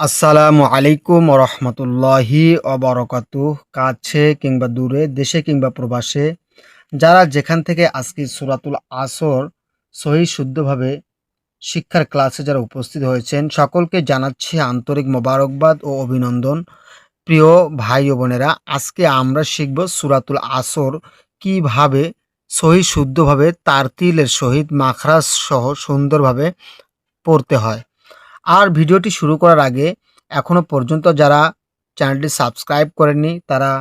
আসসালামু আলাইকুম রহমতুল্লাহি অবরকাত কাছে কিংবা দূরে, দেশে কিংবা প্রবাসে, যারা যেখান থেকে আজকে সুরাতুল আসর সহি শুদ্ধভাবে শিক্ষার ক্লাসে যারা উপস্থিত হয়েছেন, সকলকে জানাচ্ছি আন্তরিক মোবারকবাদ ও অভিনন্দন। প্রিয় ভাই ও বোনেরা, আজকে আমরা শিখব সুরাতুল আসর কীভাবে সহি শুদ্ধভাবে তারতিলের সহিত মাখরাজ সহ সুন্দরভাবে পড়তে হয়। আর ভিডিওটি শুরু করার আগে এখনও পর্যন্ত যারা চ্যানেলটি সাবস্ক্রাইব করেননি তারা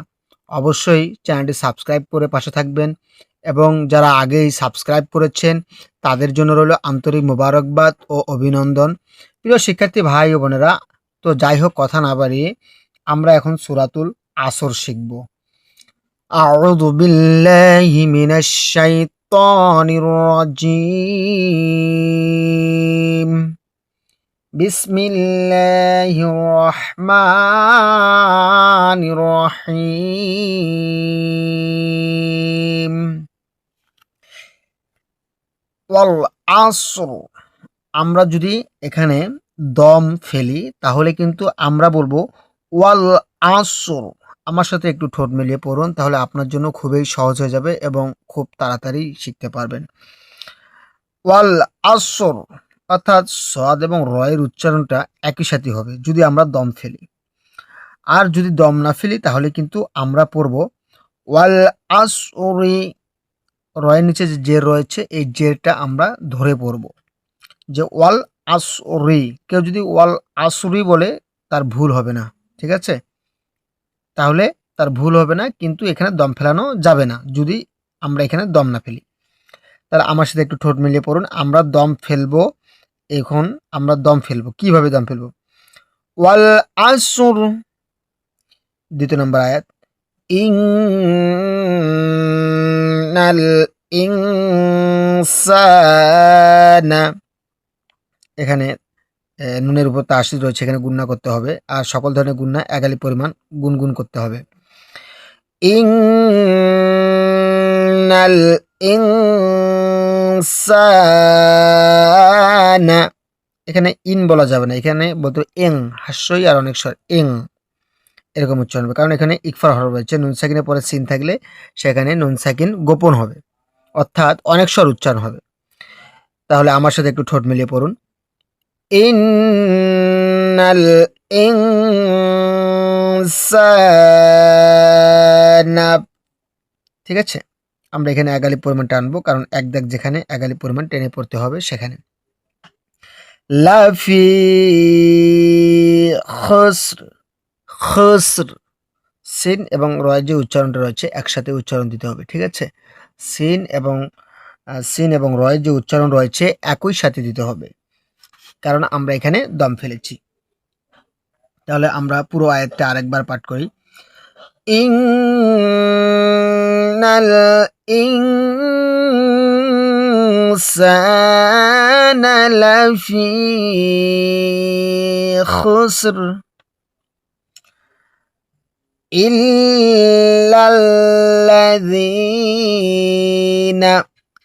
অবশ্যই চ্যানেলটি সাবস্ক্রাইব করে পাশে থাকবেন এবং যারা আগেই সাবস্ক্রাইব করেছেন তাদের জন্য রইল আন্তরিক মোবারকবাদ ও অভিনন্দন প্রিয় শিক্ষার্থী ভাই ও বোনেরা তো যাই হোক কথা না বাড়িয়ে আমরা এখন সুরাতুল আসর শিখব أعوذ بالله من الشيطان الرجيم বিসমিল্লাহির রহমানির রহিম ওয়াল আসর। আমরা যদি এখানে দম ফেলি, তাহলে কিন্তু আমরা বলব ওয়াল আসর। আমার সাথে একটু ঠোঁট মিলিয়ে পড়ুন, তাহলে আপনার জন্য খুবই সহজ হয়ে যাবে এবং খুব তাড়াতাড়ি শিখতে পারবেন। ওয়াল আসর। অর্থাৎ সদ এবং রয়ের উচ্চারণটা একই সাথে হবে, যদি আমরা দম ফেলি। আর যদি দম না ফেলি, তাহলে কিন্তু আমরা পড়ব, ওয়াল আসরি, রয়ের নিচে যে জের রয়েছে, এই জেরটা আমরা ধরে পড়ব। যে ওয়াল আসরি, কেউ যদি ওয়াল আসরি বলে, তার ভুল হবে না, ঠিক আছে? তাহলে তার ভুল হবে না, কিন্তু এখানে দম ফেলানো যাবে না, যদি আমরা এখানে দম না ফেলি। তাহলে আমার সাথে একটু ঠোঁট মিলিয়ে পড়ুন, আমরা দম ফেলব এখন আমরা দম ফেলব। কীভাবে দম ফেলব? ওয়াল আসর দ্বিতীয় নম্বর আয়াত ইং ইনসানা এখানে নুনের উপর তাসিদ রয়েছে, এখানে গুণনা করতে হবে। আর সকল ধরনের গুণনা একালি পরিমাণ গুনগুন করতে হবে। ইং নাল ইনসানা এখানে ইন বলা যাবে না। এখানে বলতে এং, হাস্যই আর অনেক স্বর এং, এরকম উচ্চারণ হবে। কারণ এখানে ইকফার হরফ রয়েছে, নুন সাকিনের পরে সিন থাকলে সেখানে নুন সাকিন গোপন হবে। অর্থাৎ অনেক স্বর উচ্চারণ হবে। তাহলে আমার সাথে একটু ঠোঁট মিলিয়ে পড়ুন। ইন্নাল ইনসানা। ঠিক আছে? আমরা এখানে এগালি পরিমাণ টানবো, কারণ এক দাগ যেখানে এগালি পরিমাণ টেনে পড়তে হবে সেখানে। লাফি খসর খসর সিন এবং রয় যে উচ্চারণটা রয়েছে একসাথে উচ্চারণ দিতে হবে, ঠিক আছে? সিন এবং সিন এবং রয় যে উচ্চারণ রয়েছে একই সাথে দিতে হবে, কারণ আমরা এখানে দম ফেলেছি। তাহলে আমরা পুরো আয়াতটা আরেকবার পাঠ করি। ইন্নাল ইনসানা খুসর ইল্লাল্লাযীনা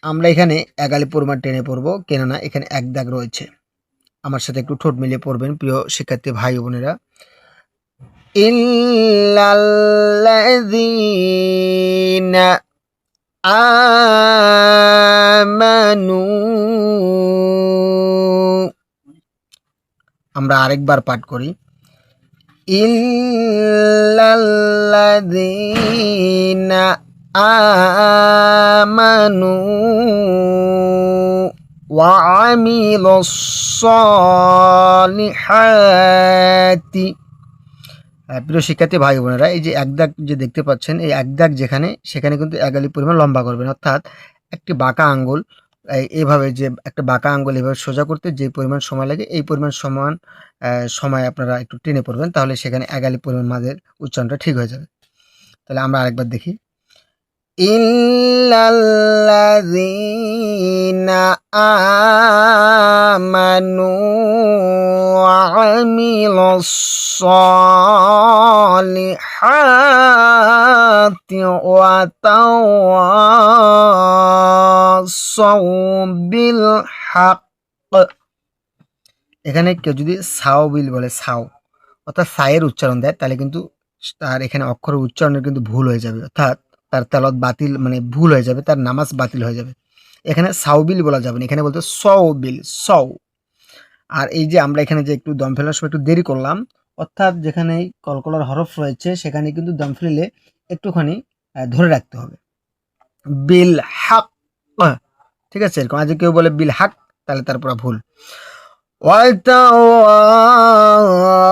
আমরা এখানে একালি পরিমাণ টেনে পড়ব, কেননা এখানে এক দাগ রয়েছে। আমার সাথে একটু ঠোঁট মিলিয়ে পড়বেন, প্রিয় শিক্ষার্থী ভাই বোনেরা। ইল্লাল্লাযীনা আমানু আমরা আরেকবার পাঠ করি ইল্লাল্লাযীনা আমানু وعملوا الصالحات হ্যাঁ, প্রিয় শিক্ষার্থী ভাই বোনেরা, এই যে এক দাগ যে দেখতে পাচ্ছেন, এই এক দাগ যেখানে, সেখানে কিন্তু এগালি পরিমাণ লম্বা করবেন। অর্থাৎ একটি বাঁকা আঙ্গুল এইভাবে যে একটা বাঁকা আঙ্গুল এভাবে সোজা করতে যে পরিমাণ সময় লাগে, এই পরিমাণ সমান সময় আপনারা একটু টেনে পড়বেন, তাহলে সেখানে এগালি পরিমাণ মাঝের উচ্চারণটা ঠিক হয়ে যাবে। তাহলে আমরা আরেকবার দেখি। মানু আমি ওয়া الصالحات وتواصوا بالحق এখানে কেউ যদি সাও বিল বলে সাও অর্থাৎ সায়ের উচ্চারণ দেয় তাহলে কিন্তু তার এখানে অক্ষরের উচ্চারণের কিন্তু ভুল হয়ে যাবে অর্থাৎ তার তেলত বাতিল মানে ভুল হয়ে যাবে তার নামাজ বাতিল হয়ে যাবে এখানে সাউবিল বলা যাবে না এখানে বলতে সৌবিল সৌ আর এই যে আমরা এখানে যে একটু দম ফেলার সময় একটু দেরি করলাম অর্থাৎ যেখানে কলকলার হরফ রয়েছে সেখানে কিন্তু দম ফেলে একটুখানি আহ, ধরে রাখতে হবে বিল হাক ঠিক আছে এরকম আজ কেউ বলে বিল হাক তাহলে তারপর ভুল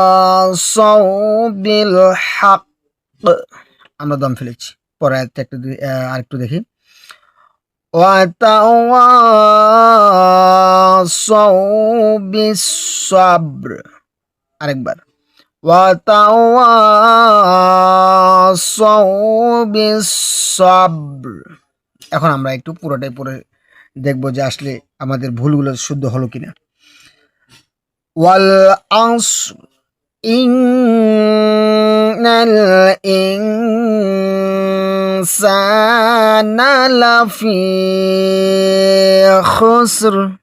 وتواصوا بالحق আমরা দম ফেলেছি পরে আরেকটা একটু দি- আহ, আরেকটু দেখি وتواصوا بالصبر আরেকবার وتواصوا بالصبر এখন আমরা একটু পুরোটাই পরে দেখব যে আসলে আমাদের ভুলগুলো শুদ্ধ হলো কিনা। ওয়াল আসর ইন্নাল ইনসানা লাফি খুসর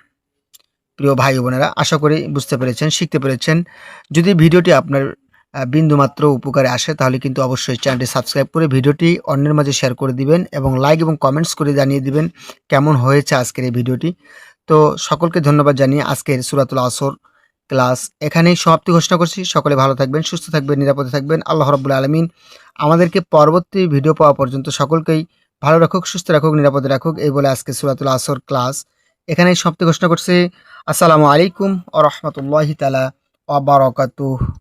প্রিয় ভাই বোনেরা, আশা করি বুঝতে পেরেছেন, শিখতে পেরেছেন। যদি ভিডিওটি আপনার বিন্দুমাত্র উপকারে আসে, তাহলে কিন্তু অবশ্যই চ্যানেলটি সাবস্ক্রাইব করে ভিডিওটি অন্যের মাঝে শেয়ার করে দিবেন এবং লাইক এবং কমেন্টস করে জানিয়ে দিবেন কেমন হয়েছে আজকের এই ভিডিওটি। তো সকলকে ধন্যবাদ জানিয়ে আজকের সুরাতুল আসর ক্লাস এখানেই সমাপ্তি ঘোষণা করছি। সকলে ভালো থাকবেন, সুস্থ থাকবেন, নিরাপদে থাকবেন। আল্লাহ রব্বুল আলমিন আমাদেরকে পরবর্তী ভিডিও পাওয়া পর্যন্ত সকলকেই ভালো রাখুক, সুস্থ রাখুক, নিরাপদে রাখুক। এই বলে আজকে সুরাতুল আসর ক্লাস এখানেই সমাপ্তি ঘোষণা করছে। আসসালামু আলাইকুম ও রহমতুল্লাহি তালা অবরকাতুহ বারাকাতুহু।